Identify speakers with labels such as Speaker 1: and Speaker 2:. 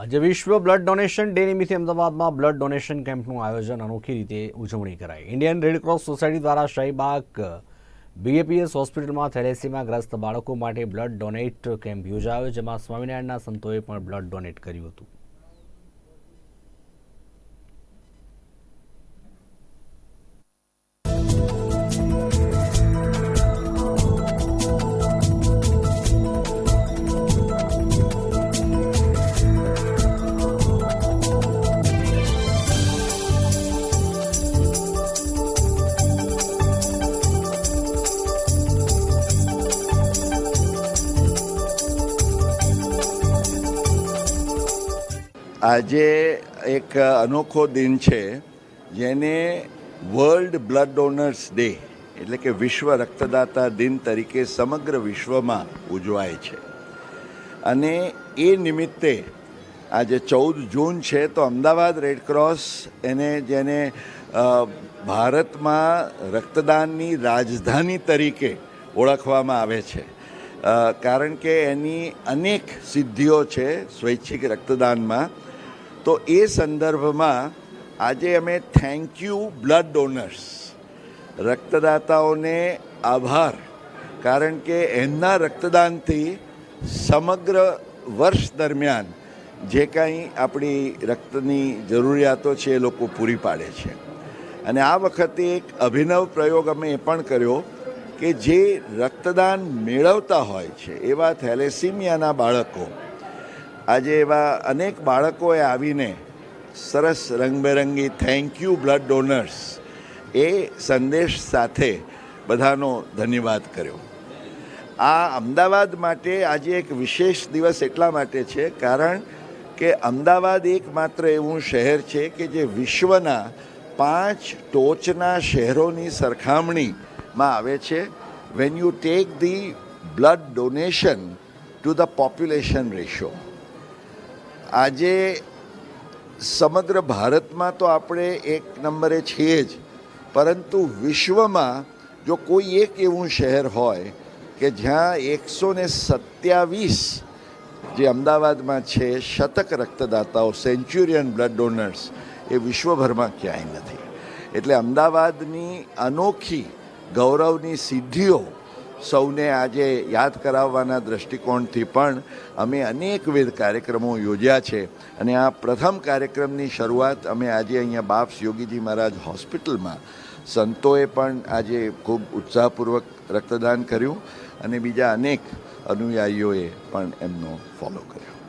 Speaker 1: આજે વિશ્વ blood donation day નિમિત્તે અમદાવાદમાં બ્લડ ડોનેશન કેમ્પનું આયોજન અનોખી રીતે ઉજવણી કરાઈ. ઇન્ડિયન રેડક્રોસ સોસાયટી દ્વારા શાહીબાગ બીએપીએસ હોસ્પિટલમાં થેલેસીમાં ગ્રસ્ત બાળકો માટે બ્લડ ડોનેટ કેમ્પ યોજાયો, જેમાં સ્વામિનારાયણના સંતોએ પણ બ્લડ ડોનેટ કર્યું હતું.
Speaker 2: આજે એક અનોખો દિન છે, જેને વર્લ્ડ બ્લડ ડોનર્સ ડે એટલે કે વિશ્વ રક્તદાતા દિન તરીકે સમગ્ર વિશ્વમાં ઉજવાય છે. અને એ નિમિત્તે આજે ચૌદ જૂન છે, તો અમદાવાદ રેડક્રોસ એને જેને ભારતમાં રક્તદાનની રાજધાની તરીકે ઓળખવામાં આવે છે. કારણ કે એની અનેક સિદ્ધિઓ છે સ્વૈચ્છિક રક્તદાનમાં. તો એ સંદર્ભમાં આજે અમે થેન્ક યુ બ્લડ ડોનર્સ રક્તદાતાઓને આભાર, કારણ કે એમના રક્તદાનથી સમગ્ર વર્ષ દરમિયાન જે કાંઈ આપણી રક્તની જરૂરિયાતો છે એ લોકો પૂરી પાડે છે. અને આ વખતે એક અભિનવ પ્રયોગ અમે એ પણ કર્યો કે જે રક્તદાન મેળવતા હોય છે એવા થેલેસીમિયાના બાળકો આજે એવા અનેક બાળકોએ આવીને સરસ રંગબેરંગી થેન્ક યુ બ્લડ ડોનર્સ એ સંદેશ સાથે બધાનો ધન્યવાદ કર્યો. આ અમદાવાદ માટે આજે એક વિશેષ દિવસ એટલા માટે છે કારણ કે અમદાવાદ એકમાત્ર એવું શહેર છે કે જે વિશ્વના પાંચ ટોચના શહેરોની સરખામણીમાં આવે છે. When you take the blood donation to the population ratio આજે સમગ્ર ભારતમાં તો આપણે એક નંબરે છીએ જ, પરંતુ વિશ્વમાં જો કોઈ એક એવું શહેર હોય કે જ્યાં એકસો ને સત્યાવીસ જે અમદાવાદમાં છે, શતક રક્તદાતાઓ, સેન્ચુરિયન બ્લડ ડોનર્સ, એ વિશ્વભરમાં ક્યાંય નથી. એટલે અમદાવાદની અનોખી ગૌરવની સિદ્ધિઓ સૌને આજે યાદ કરાવવાના દૃષ્ટિકોણથી પણ અમે અનેકવિધ કાર્યક્રમો યોજ્યા છે. અને આ પ્રથમ કાર્યક્રમની શરૂઆત અમે આજે અહીંયા બાપ્સ યોગીજી મહારાજ હોસ્પિટલમાં સંતોએ પણ આજે ખૂબ ઉત્સાહપૂર્વક રક્તદાન કર્યું અને બીજા અનેક અનુયાયીઓએ પણ એમનો ફોલો કર્યો.